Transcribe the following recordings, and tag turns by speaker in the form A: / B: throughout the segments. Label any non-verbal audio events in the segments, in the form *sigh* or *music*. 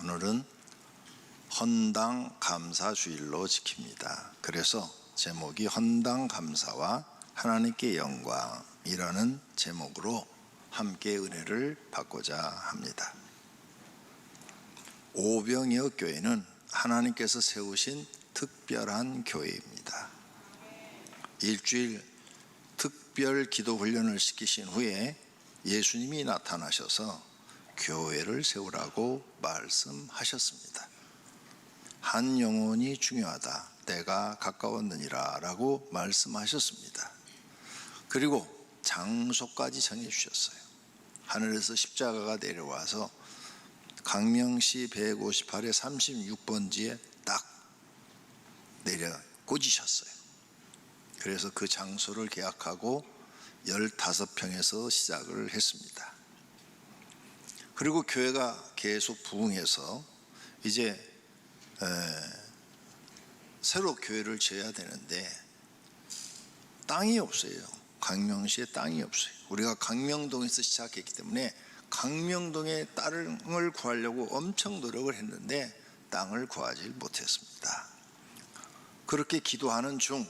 A: 오늘은 헌당 감사 주일로 지킵니다. 그래서 제목이 헌당 감사와 하나님께 영광이라는 제목으로 함께 은혜를 받고자 합니다. 오병이어 교회는 하나님께서 세우신 특별한 교회입니다. 일주일 특별 기도 훈련을 시키신 후에 예수님이 나타나셔서 교회를 세우라고 말씀하셨습니다. 한 영혼이 중요하다. 때가 가까웠느니라 라고 말씀하셨습니다. 그리고 장소까지 정해 주셨어요. 하늘에서 십자가가 내려와서 강명시 158의 36번지에 딱 내려 꽂으셨어요. 그래서 그 장소를 계약하고 15평에서 시작을 했습니다. 그리고 교회가 계속 부흥해서 이제 에, 새로 교회를 지어야 되는데 땅이 없어요. 강명시에 땅이 없어요. 우리가 강명동에서 시작했기 때문에 강명동에 땅을 구하려고 엄청 노력을 했는데 땅을 구하지 못했습니다. 그렇게 기도하는 중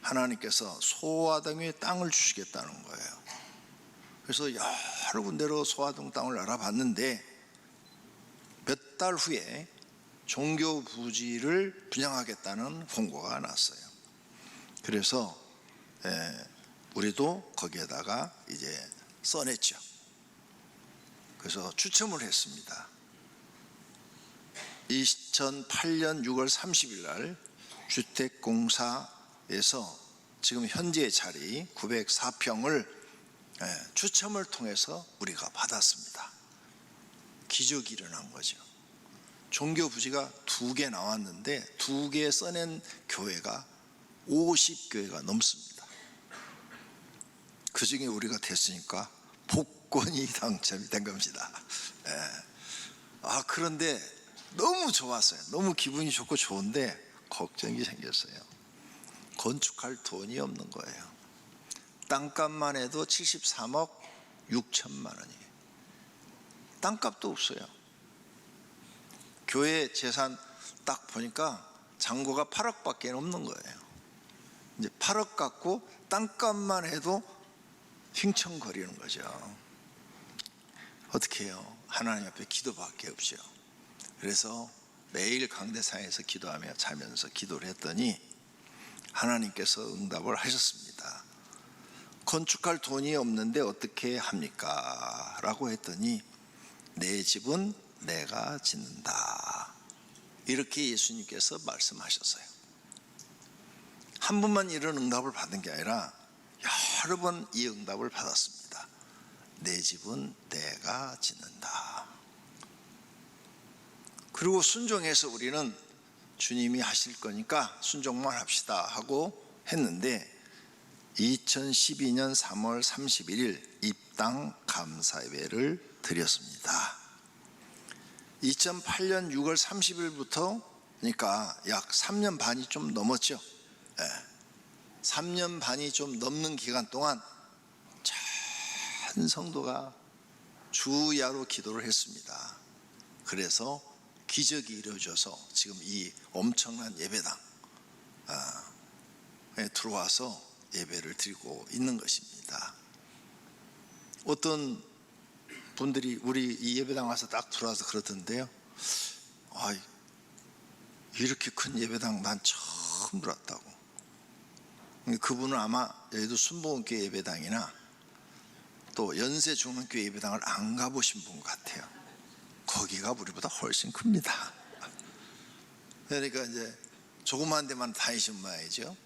A: 하나님께서 소아동에 땅을 주시겠다는 거예요. 그래서 여러 군데로 소아동 땅을 알아봤는데 몇 달 후에 종교 부지를 분양하겠다는 홍보가 났어요. 그래서 에, 우리도 거기에다가 이제 써냈죠. 그래서 추첨을 했습니다. 2008년 6월 30일 날 주택공사에서 지금 현재 자리 904평을 추첨을 통해서 우리가 받았습니다. 기적이 일어난 거죠. 종교 부지가 두 개 나왔는데 두 개 써낸 교회가 50교회가 넘습니다. 그 중에 우리가 됐으니까 복권이 *laughs* 당첨이 된 겁니다. 예. 아, 그런데 너무 좋았어요. 너무 기분이 좋고 좋은데 걱정이 생겼어요. 건축할 돈이 없는 거예요. 땅값만 해도 73억 6천만 원이에요. 땅값도 없어요. 교회 재산 딱 보니까 잔고가 8억밖에 없는 거예요. 이제 8억 갖고 땅값만 해도 휘청거리는 거죠. 어떻게 해요? 하나님 앞에 기도밖에 없죠. 그래서 매일 강대상에서 기도하며 자면서 기도를 했더니 하나님께서 응답을 하셨습니다. 건축할 돈이 없는데 어떻게 합니까? 라고 했더니 내 집은 내가 짓는다. 이렇게 예수님께서 말씀하셨어요. 한 번만 이런 응답을 받은 게 아니라 여러 번 이 응답을 받았습니다. 내 집은 내가 짓는다. 그리고 순종해서 우리는 주님이 하실 거니까 순종만 합시다 하고 했는데 2012년 3월 31일 입당 감사예배를 드렸습니다. 2008년 6월 30일부터 그러니까 약 3년 반이 좀 넘었죠. 예. 3년 반이 좀 넘는 기간 동안 전 성도가 주야로 기도를 했습니다. 그래서 기적이 이루어져서 지금 이 엄청난 예배당에 들어와서 예배를 드리고 있는 것입니다. 어떤 분들이 우리 이 예배당 와서 딱 들어와서 그러던데요. 아, 이렇게 큰 예배당 난 처음 들었다고. 그분은 아마 여의도 순복음교회 예배당이나 또 연세 중앙교회 예배당을 안 가보신 분 같아요. 거기가 우리보다 훨씬 큽니다. 그러니까 이제 조그만 데만 다니신 모양이죠.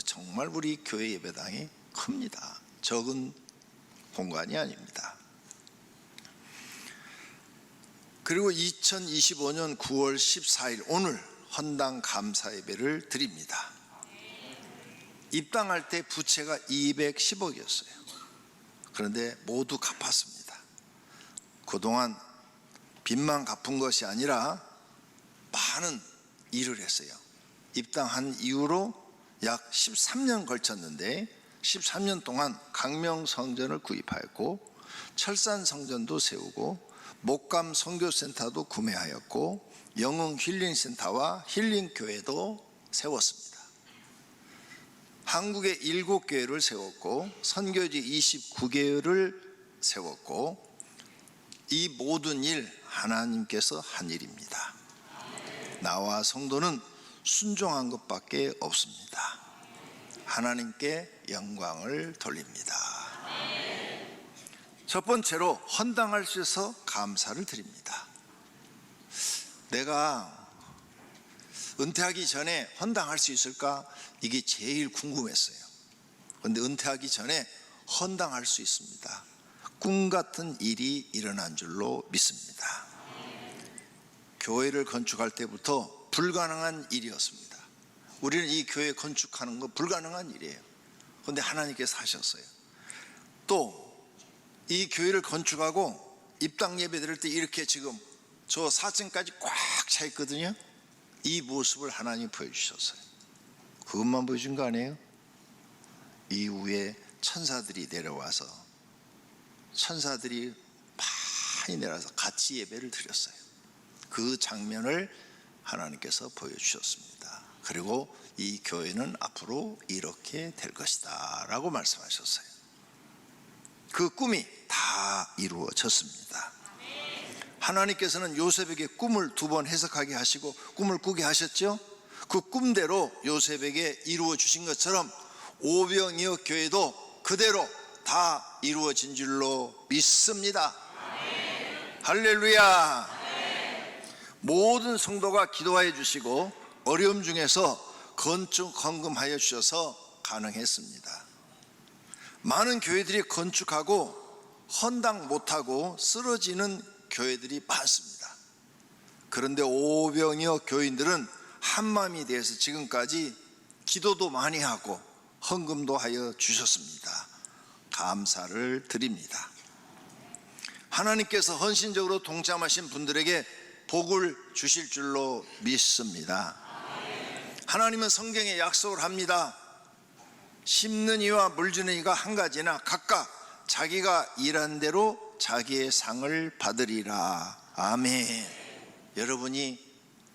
A: 정말 우리 교회 예배당이 큽니다. 적은 공간이 아닙니다. 그리고 2025년 9월 14일 오늘 헌당 감사 예배를 드립니다. 입당할 때 부채가 210억이었어요. 그런데 모두 갚았습니다. 그동안 빚만 갚은 것이 아니라 많은 일을 했어요. 입당한 이후로 약 13년 걸쳤는데 13년 동안 강명 성전을 구입하였고 철산 성전도 세우고 목감 선교센터도 구매하였고 영흥 힐링센터와 힐링교회도 세웠습니다. 한국에 일곱 교회를 세웠고 선교지 29개를 세웠고 이 모든 일 하나님께서 한 일입니다. 나와 성도는 순종한 것밖에 없습니다. 하나님께 영광을 돌립니다. 첫 번째로 헌당할 수 있어서 감사를 드립니다. 내가 은퇴하기 전에 헌당할 수 있을까? 이게 제일 궁금했어요. 그런데 은퇴하기 전에 헌당할 수 있습니다. 꿈 같은 일이 일어난 줄로 믿습니다. 교회를 건축할 때부터 불가능한 일이었습니다. 우리는 이 교회 건축하는 거 불가능한 일이에요. 그런데 하나님께서 하셨어요. 또 이 교회를 건축하고 입당 예배 드릴 때 이렇게 지금 저 4층까지 꽉 차 있거든요. 이 모습을 하나님 보여주셨어요. 그것만 보여준 거 아니에요? 이후에 천사들이 내려와서 천사들이 많이 내려와서 같이 예배를 드렸어요. 그 장면을 하나님께서 보여주셨습니다. 그리고 이 교회는 앞으로 이렇게 될 것이다 라고 말씀하셨어요. 그 꿈이 다 이루어졌습니다. 하나님께서는 요셉에게 꿈을 두 번 해석하게 하시고 꿈을 꾸게 하셨죠. 그 꿈대로 요셉에게 이루어 주신 것처럼 오병이어 교회도 그대로 다 이루어진 줄로 믿습니다. 할렐루야. 모든 성도가 기도하여 주시고 어려움 중에서 건축 헌금하여 주셔서 가능했습니다. 많은 교회들이 건축하고 헌당 못하고 쓰러지는 교회들이 많습니다. 그런데 오병이어 교인들은 한마음이 돼서 지금까지 기도도 많이 하고 헌금도 하여 주셨습니다. 감사를 드립니다. 하나님께서 헌신적으로 동참하신 분들에게 복을 주실 줄로 믿습니다. 하나님은 성경에 약속을 합니다. 심는 이와 물 주는 이가 한 가지나 각각 자기가 일한 대로 자기의 상을 받으리라. 아멘. 여러분이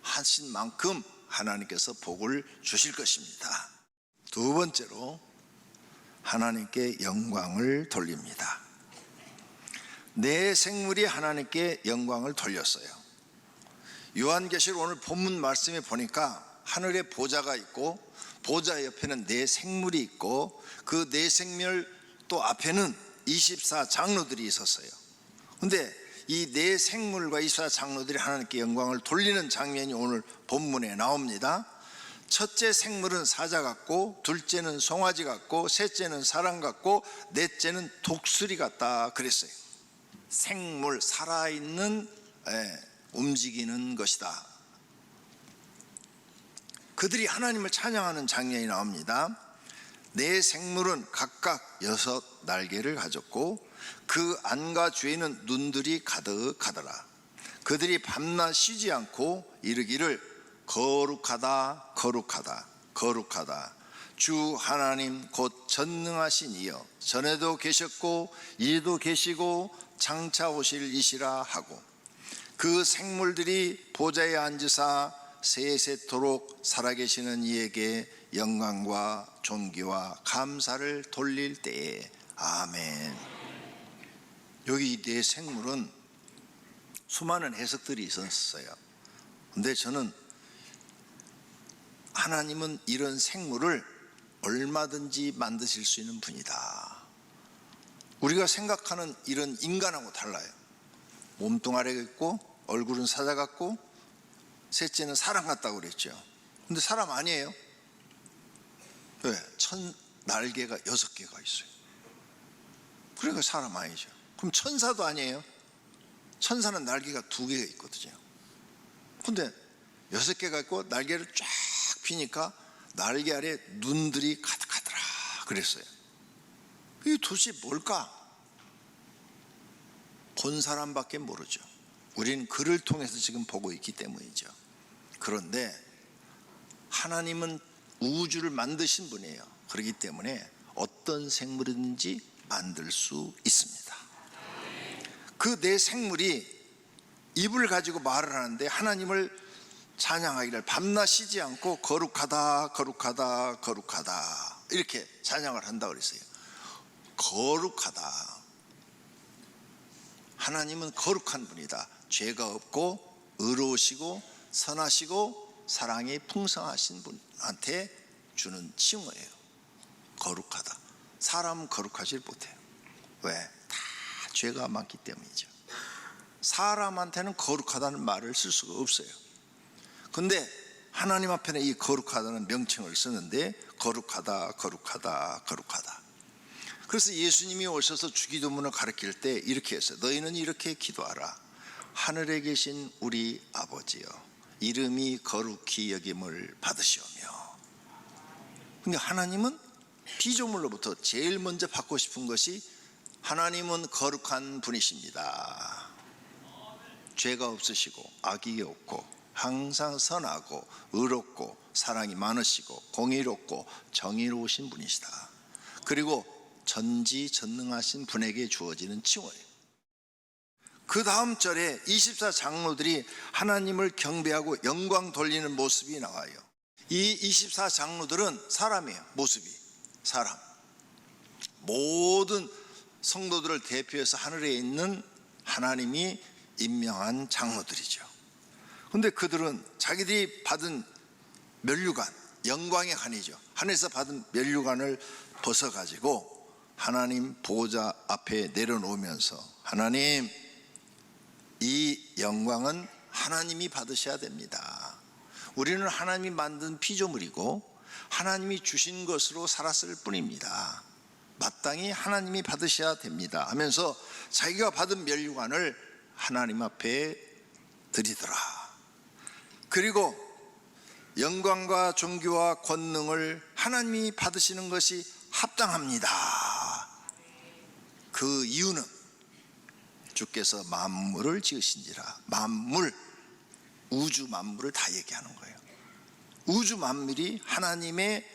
A: 하신 만큼 하나님께서 복을 주실 것입니다. 두 번째로 하나님께 영광을 돌립니다. 내 생물이 하나님께 영광을 돌렸어요. 요한계시록 오늘 본문 말씀에 보니까 하늘에 보좌가 있고 보좌 옆에는 내 생물이 있고 그내 생물 또 앞에는 24 장로들이 있었어요. 근데 이 네 생물과 24 장로들이 하나님께 영광을 돌리는 장면이 오늘 본문에 나옵니다. 첫째 생물은 사자 같고 둘째는 송아지 같고 셋째는 사람 같고 넷째는 독수리 같다 그랬어요. 생물 살아있는 예, 움직이는 것이다. 그들이 하나님을 찬양하는 장면이 나옵니다. 네 생물은 각각 여섯 날개를 가졌고 그 안과 주에는 눈들이 가득하더라. 그들이 밤낮 쉬지 않고 이르기를 거룩하다 거룩하다 거룩하다 주 하나님 곧 전능하신 이여 전에도 계셨고 이제도 계시고 장차 오실 이시라 하고 그 생물들이 보좌에 앉으사 세세토록 살아계시는 이에게 영광과 존귀와 감사를 돌릴 때에 아멘. 여기 네 생물은 수많은 해석들이 있었어요. 근데 저는 하나님은 이런 생물을 얼마든지 만드실 수 있는 분이다. 우리가 생각하는 이런 인간하고 달라요. 몸뚱아리가 있고 얼굴은 사자 같고 셋째는 사람 같다고 그랬죠. 근데 사람 아니에요. 왜? 천 날개가 여섯 개가 있어요. 그러니까 사람 아니죠. 그럼 천사도 아니에요. 천사는 날개가 두 개가 있거든요. 근데 여섯 개가 있고 날개를 쫙 피니까 날개 아래 눈들이 가득하더라 그랬어요. 이게 도대체 뭘까? 본 사람밖에 모르죠. 우리는 그를 통해서 지금 보고 있기 때문이죠. 그런데 하나님은 우주를 만드신 분이에요. 그렇기 때문에 어떤 생물이든지 만들 수 있습니다. 그 내 생물이 입을 가지고 말을 하는데 하나님을 찬양하기를 밤낮 쉬지 않고 거룩하다 거룩하다 거룩하다 이렇게 찬양을 한다 그랬어요. 거룩하다. 하나님은 거룩한 분이다. 죄가 없고 의로우시고 선하시고 사랑이 풍성하신 분한테 주는 칭호예요. 거룩하다. 사람은 거룩하지 못해요. 왜? 다 죄가 많기 때문이죠. 사람한테는 거룩하다는 말을 쓸 수가 없어요. 근데 하나님 앞에는 이 거룩하다는 명칭을 쓰는데 거룩하다, 거룩하다, 거룩하다. 그래서 예수님이 오셔서 주기도문을 가르칠 때 이렇게 했어요. 너희는 이렇게 기도하라. 하늘에 계신 우리 아버지여, 이름이 거룩히 여김을 받으시오며. 근데 하나님은 피조물로부터 제일 먼저 받고 싶은 것이 하나님은 거룩한 분이십니다. 죄가 없으시고 악이 없고 항상 선하고 의롭고 사랑이 많으시고 공의롭고 정의로우신 분이시다. 그리고 전지전능하신 분에게 주어지는 칭호예요. 그 다음 절에 24 장로들이 하나님을 경배하고 영광 돌리는 모습이 나와요. 이 24 장로들은 사람이에요. 모습이 사람. 모든 성도들을 대표해서 하늘에 있는 하나님이 임명한 장로들이죠. 근데 그들은 자기들이 받은 면류관, 영광의 관이죠. 하늘에서 받은 면류관을 벗어가지고 하나님 보호자 앞에 내려놓으면서 하나님 이 영광은 하나님이 받으셔야 됩니다. 우리는 하나님이 만든 피조물이고 하나님이 주신 것으로 살았을 뿐입니다. 마땅히 하나님이 받으셔야 됩니다. 하면서 자기가 받은 면류관을 하나님 앞에 드리더라. 그리고 영광과 존귀와 권능을 하나님이 받으시는 것이 합당합니다. 그 이유는 주께서 만물을 지으신지라 만물 우주 만물을 다 얘기하는 거예요. 우주 만물이 하나님의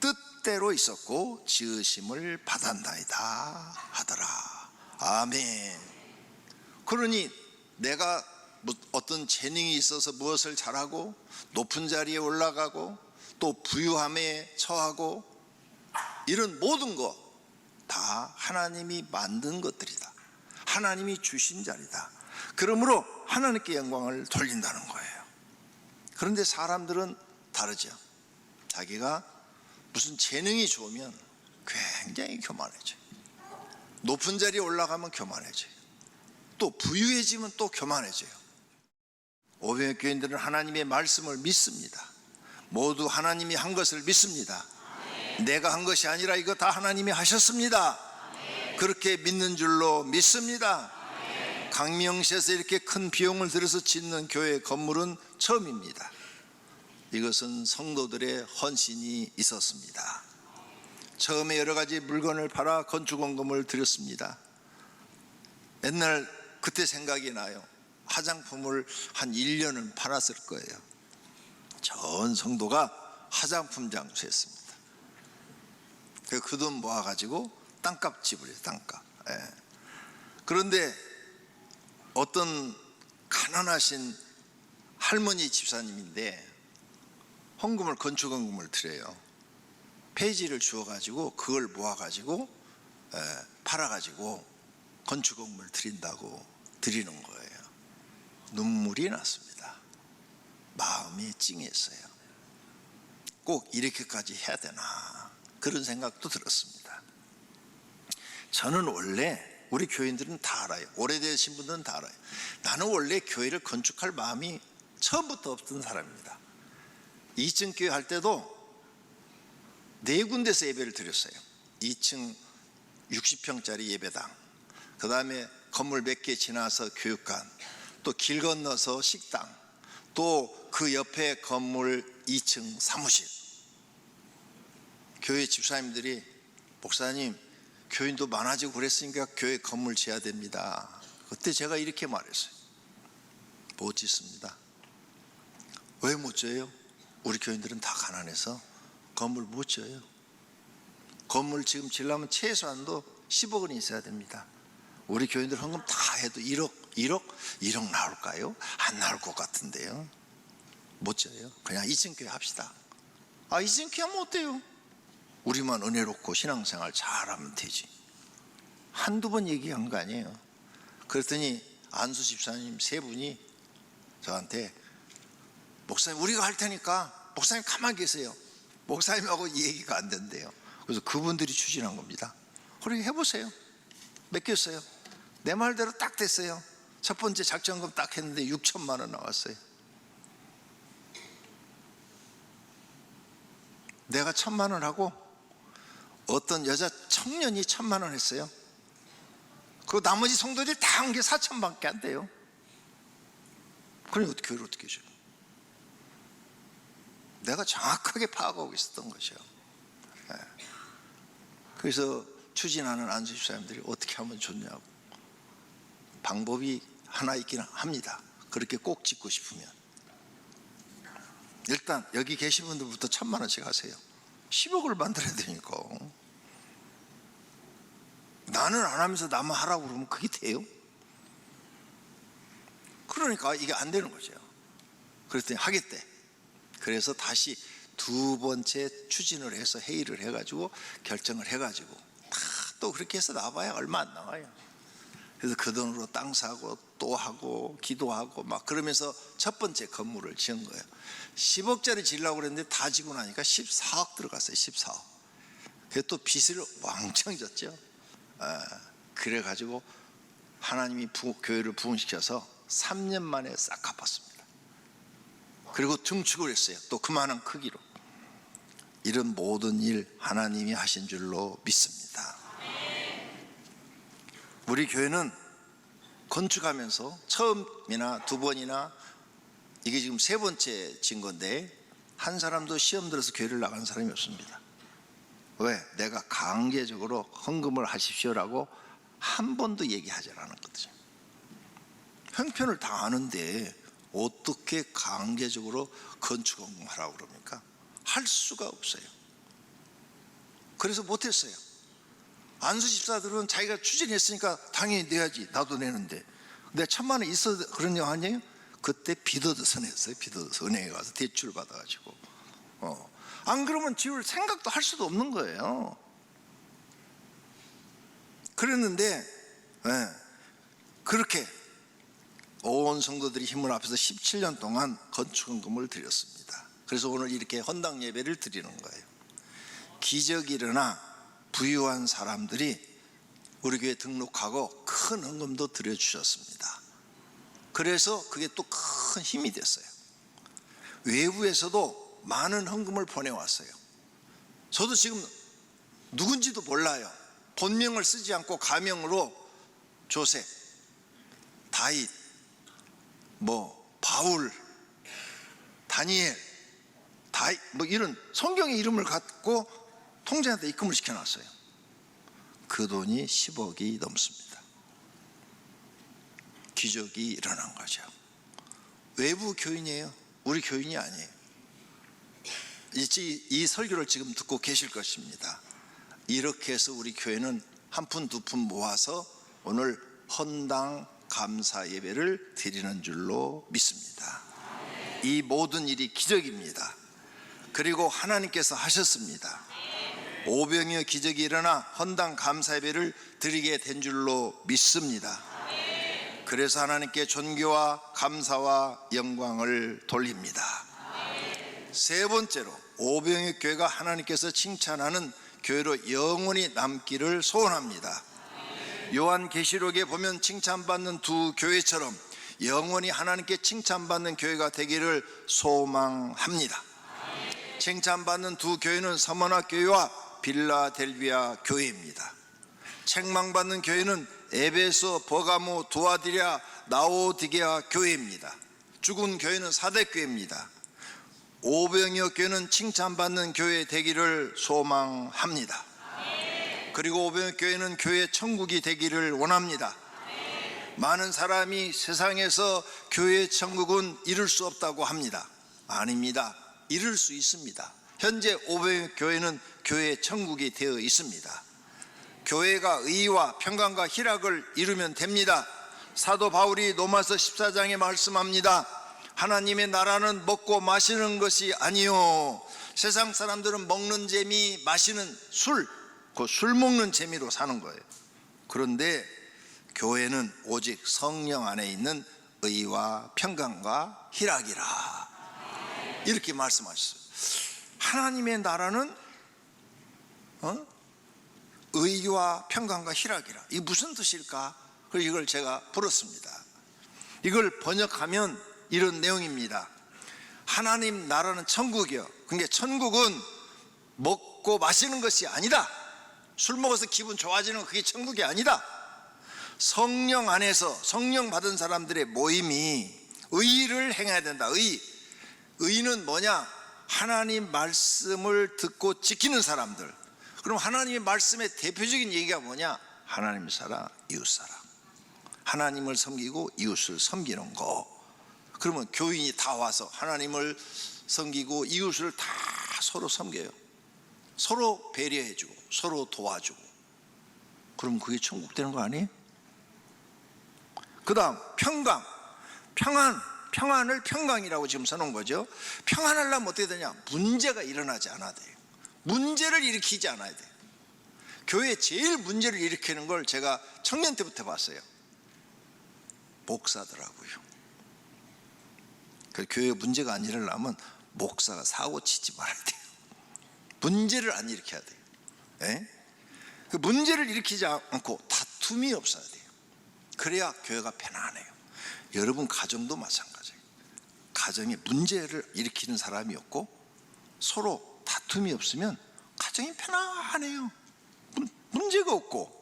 A: 뜻대로 있었고 지으심을 받았나이다 하더라. 아멘. 그러니 내가 뭐 어떤 재능이 있어서 무엇을 잘하고 높은 자리에 올라가고 또 부유함에 처하고 이런 모든 것 다 하나님이 만든 것들이다. 하나님이 주신 자리다. 그러므로 하나님께 영광을 돌린다는 거예요. 그런데 사람들은 다르죠. 자기가 무슨 재능이 좋으면 굉장히 교만해져요. 높은 자리에 올라가면 교만해져요. 또 부유해지면 또 교만해져요. 오병의 교인들은 하나님의 말씀을 믿습니다. 모두 하나님이 한 것을 믿습니다. 내가 한 것이 아니라 이거 다 하나님이 하셨습니다. 그렇게 믿는 줄로 믿습니다. 강명시에서 이렇게 큰 비용을 들여서 짓는 교회 건물은 처음입니다. 이것은 성도들의 헌신이 있었습니다. 처음에 여러 가지 물건을 팔아 건축원금을 드렸습니다. 옛날 그때 생각이 나요. 화장품을 한 1년은 팔았을 거예요. 전 성도가 화장품 장수했습니다. 그 돈 모아가지고 땅값 지불해요, 땅값. 예. 그런데 어떤 가난하신 할머니 집사님인데 헌금을 건축헌금을 드려요. 폐지를 주어가지고 그걸 모아가지고 에, 팔아가지고 건축헌금을 드린다고 드리는 거예요. 눈물이 났습니다. 마음이 찡했어요. 꼭 이렇게까지 해야 되나 그런 생각도 들었습니다. 저는 원래 우리 교인들은 다 알아요. 오래되신 분들은 다 알아요. 나는 원래 교회를 건축할 마음이 처음부터 없던 사람입니다. 2층 교회 할 때도 네 군데서 예배를 드렸어요. 2층 60평짜리 예배당, 그 다음에 건물 몇 개 지나서 교육관, 또 길 건너서 식당, 또 그 옆에 건물 2층 사무실. 교회 집사님들이 목사님 교인도 많아지고 그랬으니까 교회 건물 지어야 됩니다. 그때 제가 이렇게 말했어요. 못 짓습니다. 왜 못 지어요? 우리 교인들은 다 가난해서 건물 못 지어요. 건물 지금 지려면 최소한도 10억 원이 있어야 됩니다. 우리 교인들 헌금 다 해도 1억, 1억? 1억 나올까요? 안 나올 것 같은데요. 못 져요. 그냥 이진교회 합시다. 아 이진교회 하면 어때요? 우리만 은혜롭고 신앙생활 잘하면 되지. 한두 번 얘기한 거 아니에요. 그랬더니 안수 집사님 세 분이 저한테 목사님 우리가 할 테니까 목사님 가만히 계세요. 목사님하고 얘기가 안 된대요. 그래서 그분들이 추진한 겁니다. 그렇게 해보세요. 맡겼어요. 내 말대로 딱 됐어요. 첫 번째 작전금 딱 했는데 6천만 원 나왔어요. 내가 천만 원 하고 어떤 여자 청년이 천만 원 했어요. 그 나머지 성도들이 다 한게 4천밖에 안 돼요. 그럼 어떻게 교회를 어떻게 해줘요? 내가 정확하게 파악하고 있었던 것이요. 예. 그래서 추진하는 안수 집사님들이 어떻게 하면 좋냐고 방법이 하나 있긴 합니다. 그렇게 꼭 짓고 싶으면 일단 여기 계신 분들부터 천만 원씩 하세요. 10억을 만들어야 되니까 나는 안 하면서 나만 하라고 그러면 그게 돼요? 그러니까 이게 안 되는 거죠. 그랬더니 하겠대. 그래서 다시 두 번째 추진을 해서 회의를 해가지고 결정을 해가지고 다 또 그렇게 해서 나와봐야 얼마 안 나와요. 그래서 그 돈으로 땅 사고 또 하고 기도하고 막 그러면서 첫 번째 건물을 지은 거예요. 10억짜리 지려고 그랬는데 다 지고 나니까 14억 들어갔어요. 14억. 그래서 또 빚을 왕창 졌죠. 아, 그래가지고 하나님이 부- 교회를 부흥시켜서 3년 만에 싹 갚았습니다. 그리고 증축을 했어요. 또 그만한 크기로. 이런 모든 일 하나님이 하신 줄로 믿습니다. 우리 교회는 건축하면서 처음이나 두 번이나 이게 지금 세 번째 진 건데 한 사람도 시험 들어서 교회를 나간 사람이 없습니다. 왜? 내가 강제적으로 헌금을 하십시오라고 한 번도 얘기하지 않았거든요. 형편을 다 아는데 어떻게 강제적으로 건축 헌금하라고 그럽니까? 할 수가 없어요. 그래서 못했어요. 안수 집사들은 자기가 추진했으니까 당연히 내야지. 나도 내는데. 내가 천만 원 있어 그런 거 아니에요? 그때 빚어서 냈어요. 빚어서 은행에 가서 대출 받아가지고. 어. 안 그러면 지울 생각도 할 수도 없는 거예요. 그랬는데, 예, 그렇게 온 성도들이 힘을 합해서 17년 동안 건축헌금을 드렸습니다. 그래서 오늘 이렇게 헌당 예배를 드리는 거예요. 기적이 일어나 부유한 사람들이 우리 교회 등록하고 큰 헌금도 드려주셨습니다. 그래서 그게 또 큰 힘이 됐어요. 외부에서도 많은 헌금을 보내왔어요. 저도 지금 누군지도 몰라요. 본명을 쓰지 않고 가명으로 조셉, 다윗, 뭐 바울, 다니엘, 다이 뭐 이런 성경의 이름을 갖고 통장한테 입금을 시켜놨어요. 그 돈이 10억이 넘습니다. 기적이 일어난 거죠. 외부 교인이에요. 우리 교인이 아니에요. 이, 이 설교를 지금 듣고 계실 것입니다. 이렇게 해서 우리 교회는 한 푼 두 푼 모아서 오늘 헌당 감사 예배를 드리는 줄로 믿습니다. 이 모든 일이 기적입니다. 그리고 하나님께서 하셨습니다. 오병이어 기적이 일어나 헌당 감사 예배를 드리게 된 줄로 믿습니다. 그래서 하나님께 존귀와 감사와 영광을 돌립니다. 세 번째로 오병의 교회가 하나님께서 칭찬하는 교회로 영원히 남기를 소원합니다. 요한 계시록에 보면 칭찬받는 두 교회처럼 영원히 하나님께 칭찬받는 교회가 되기를 소망합니다. 칭찬받는 두 교회는 서머나 교회와 빌라델비아 교회입니다. 책망받는 교회는 에베소, 버가모, 두아디랴, 나오디게아 교회입니다. 죽은 교회는 사대 교회입니다. 오병이어 교회는 칭찬받는 교회 되기를 소망합니다. 그리고 오병이어 교회는 교회 천국이 되기를 원합니다. 많은 사람이 세상에서 교회 천국은 이룰 수 없다고 합니다. 아닙니다. 이룰 수 있습니다. 현재 오병이어 교회는 교회 천국이 되어 있습니다. 교회가 의와 평강과 희락을 이루면 됩니다. 사도 바울이 로마서 14장에 말씀합니다. 하나님의 나라는 먹고 마시는 것이 아니요 세상 사람들은 먹는 재미, 마시는 술, 그 술 먹는 재미로 사는 거예요. 그런데 교회는 오직 성령 안에 있는 의와 평강과 희락이라. 이렇게 말씀하셨어요. 하나님의 나라는 어? 의와 평강과 희락이라. 이게 무슨 뜻일까? 그래서 이걸 제가 풀었습니다. 이걸 번역하면 이런 내용입니다. 하나님 나라는 천국이요. 그러니까 천국은 먹고 마시는 것이 아니다. 술 먹어서 기분 좋아지는 거 그게 천국이 아니다. 성령 안에서 성령 받은 사람들의 모임이 의를 행해야 된다. 의. 의는 뭐냐? 하나님 말씀을 듣고 지키는 사람들. 그럼 하나님의 말씀의 대표적인 얘기가 뭐냐? 하나님 사랑, 이웃 사랑. 하나님을 섬기고 이웃을 섬기는 거. 그러면 교인이 다 와서 하나님을 섬기고 이웃을 다 서로 섬겨요. 서로 배려해주고 서로 도와주고. 그럼 그게 천국 되는 거 아니에요? 그 다음 평강 평안 평안을 평강이라고 지금 써놓은 거죠. 평안하려면 어떻게 되냐? 문제가 일어나지 않아야 돼요. 문제를 일으키지 않아야 돼요. 교회 제일 문제를 일으키는 걸 제가 청년 때부터 봤어요. 목사더라고요. 그 교회 문제가 안 일어나면 목사가 사고 치지 말아야 돼요. 문제를 안 일으켜야 돼요. 예? 그 문제를 일으키지 않고 다툼이 없어야 돼요. 그래야 교회가 편안해요. 여러분 가정도 마찬가지예요. 가정에 문제를 일으키는 사람이 없고 서로 다툼이 없으면 가정이 편안해요. 문- 문제가 없고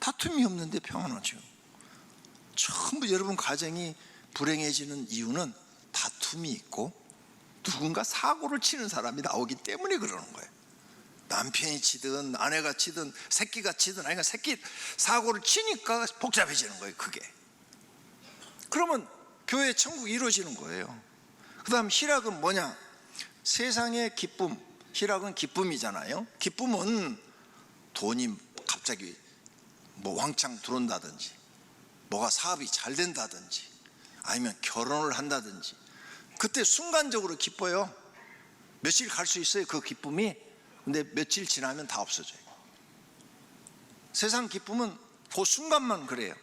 A: 다툼이 없는데 평안하죠. 전부 여러분 가정이 불행해지는 이유는 다툼이 있고 누군가 사고를 치는 사람이 나오기 때문에 그러는 거예요. 남편이 치든 아내가 치든 새끼가 치든 아니가 새끼 사고를 치니까 복잡해지는 거예요 그게 그러면 교회 천국이 이루어지는 거예요. 그 다음 희락은 뭐냐? 세상의 기쁨. 희락은 기쁨이잖아요. 기쁨은 돈이 갑자기 뭐 왕창 들어온다든지 뭐가 사업이 잘 된다든지 아니면 결혼을 한다든지. 그때 순간적으로 기뻐요. 며칠 갈 수 있어요 그 기쁨이? 근데 며칠 지나면 다 없어져요. 세상 기쁨은 그 순간만 그래요.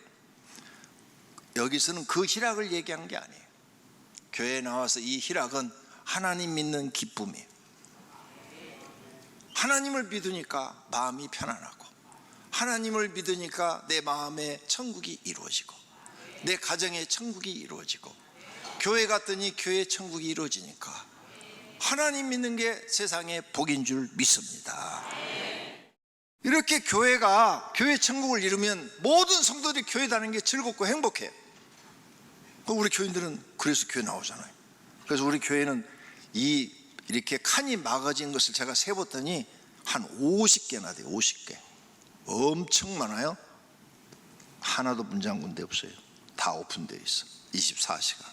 A: 여기서는 그 희락을 얘기한 게 아니에요. 교회에 나와서 이 희락은 하나님 믿는 기쁨이에요. 하나님을 믿으니까 마음이 편안하고 하나님을 믿으니까 내 마음에 천국이 이루어지고 내 가정에 천국이 이루어지고 교회 갔더니 교회 천국이 이루어지니까 하나님 믿는 게 세상의 복인 줄 믿습니다. 이렇게 교회가 교회 천국을 이루면 모든 성도들이 교회 다니는 게 즐겁고 행복해요. 우리 교인들은 그래서 교회 나오잖아요. 그래서 우리 교회는 이 이렇게 칸이 막아진 것을 제가 세봤더니 한 50개나 돼요. 50개. 엄청 많아요. 하나도 문장 군데 없어요. 다 오픈되어 있어. 24시간.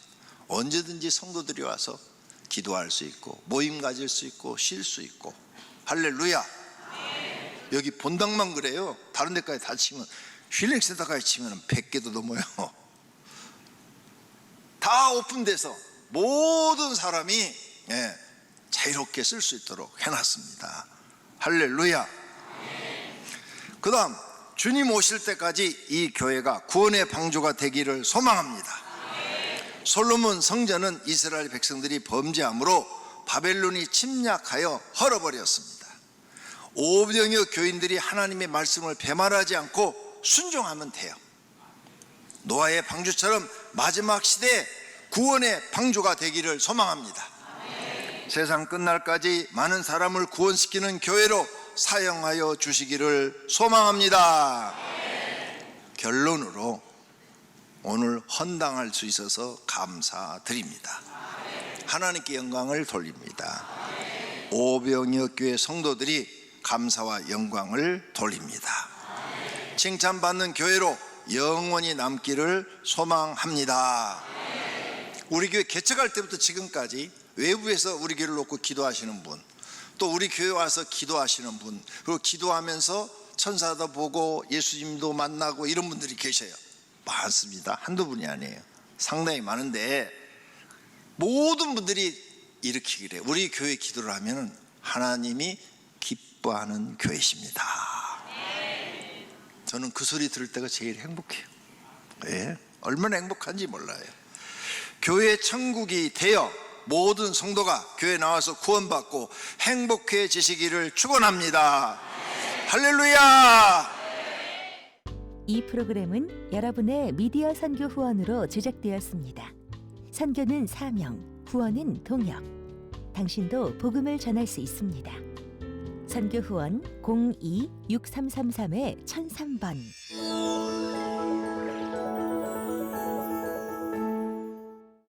A: 언제든지 성도들이 와서 기도할 수 있고 모임 가질 수 있고 쉴 수 있고 할렐루야 여기 본당만 그래요 다른 데까지 다 치면 힐링센터까지 치면 100개도 넘어요 다 오픈돼서 모든 사람이 예, 자유롭게 쓸 수 있도록 해놨습니다 할렐루야 그 다음 주님 오실 때까지 이 교회가 구원의 방주가 되기를 소망합니다 솔로몬 성전은 이스라엘 백성들이 범죄함으로 바벨론이 침략하여 헐어버렸습니다. 500여 교인들이 하나님의 말씀을 배말하지 않고 순종하면 돼요. 노아의 방주처럼 마지막 시대 구원의 방주가 되기를 소망합니다. 세상 끝날까지 많은 사람을 구원시키는 교회로 사용하여 주시기를 소망합니다. 결론으로 오늘 헌당할 수 있어서 감사드립니다. 하나님께 영광을 돌립니다. 오병이어 교회 성도들이 감사와 영광을 돌립니다. 칭찬받는 교회로 영원히 남기를 소망합니다. 우리 교회 개척할 때부터 지금까지 외부에서 우리 교회를 놓고 기도하시는 분, 또 우리 교회 와서 기도하시는 분, 그리고 기도하면서 천사도 보고 예수님도 만나고 이런 분들이 계셔요. 많습니다. 한두 분이 아니에요. 상당히 많은데 모든 분들이 그래. 우리 교회 기도를 하면은 하나님이 기뻐하는 교회십니다. 저는 그 소리 들을 때가 제일 행복해요. 예, 얼마나 행복한지 몰라요. 교회 천국이 되어 모든 성도가 교회 나와서 구원받고 행복해지시기를 축원합니다. 할렐루야!
B: 이 프로그램은 여러분의 미디어 선교 후원으로 제작되었습니다. 선교는 사명, 후원은 동역. 당신도 복음을 전할 수 있습니다. 선교 후원 02-6333-1003번